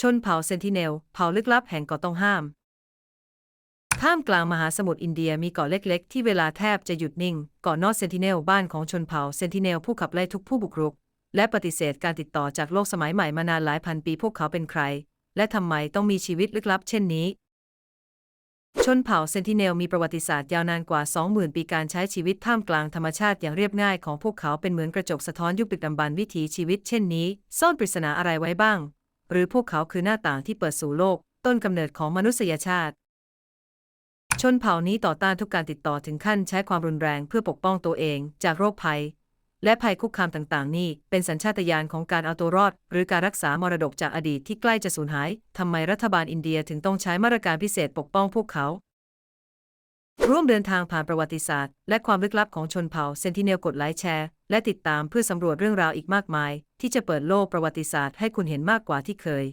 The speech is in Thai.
ชนเผ่าเซนติเนล เผ่าลึกลับแห่งเกาะต้องห้าม ท่ามกลางมหาสมุทรอินเดียมีเกาะเล็ก ๆ ที่เวลาแทบจะหยุดนิ่ง เกาะนอร์เซนติเนลบ้านของชนเผ่าเซนติเนลผู้ขับไล่ทุกผู้บุกรุก และปฏิเสธการติดต่อจากโลกสมัยใหม่มานานหลายพันปีพวกเขาเป็นใคร และทำไมต้องมีชีวิตลึกลับเช่นนี้ชนเผ่าเซนติเนลมีประวัติศาสตร์ยาวนานกว่า 20,000 ปีการใช้ชีวิตท่ามกลางธรรมชาติอย่างเรียบง่ายของพวกเขาเป็นเหมือนกระจกสะท้อนยุคดึกดำบรรพ์วิถีชีวิตเช่นนี้ ซ่อนปริศนาอะไรไว้บ้าง หรือพวกเขาคือหน้าต่างที่เปิดสู่โลก ต้นกำเนิดของมนุษยชาติ ชนเผ่านี้ต่อต้านทุกการติดต่อถึงขั้นใช้ความรุนแรงเพื่อปกป้องตัวเองจากโรคภัย และภัยคุกคามต่างๆ นี่เป็นสัญชาตญาณของการเอาตัวรอด หรือการรักษามรดกจากอดีตที่ใกล้จะสูญหายทำไมรัฐบาลอินเดียถึงต้องใช้มาตรการพิเศษปกป้องพวกเขา ร่วมเดินทางผ่านประวัติศาสตร์ และความลึกลับของชนเผ่าเซนติเนลกดไลค์แชร์ และติดตามเพื่อสำรวจเรื่องราวอีกมากมาย ที่จะเปิดโลกประวัติศาสตร์ให้คุณเห็นมากกว่าที่เคย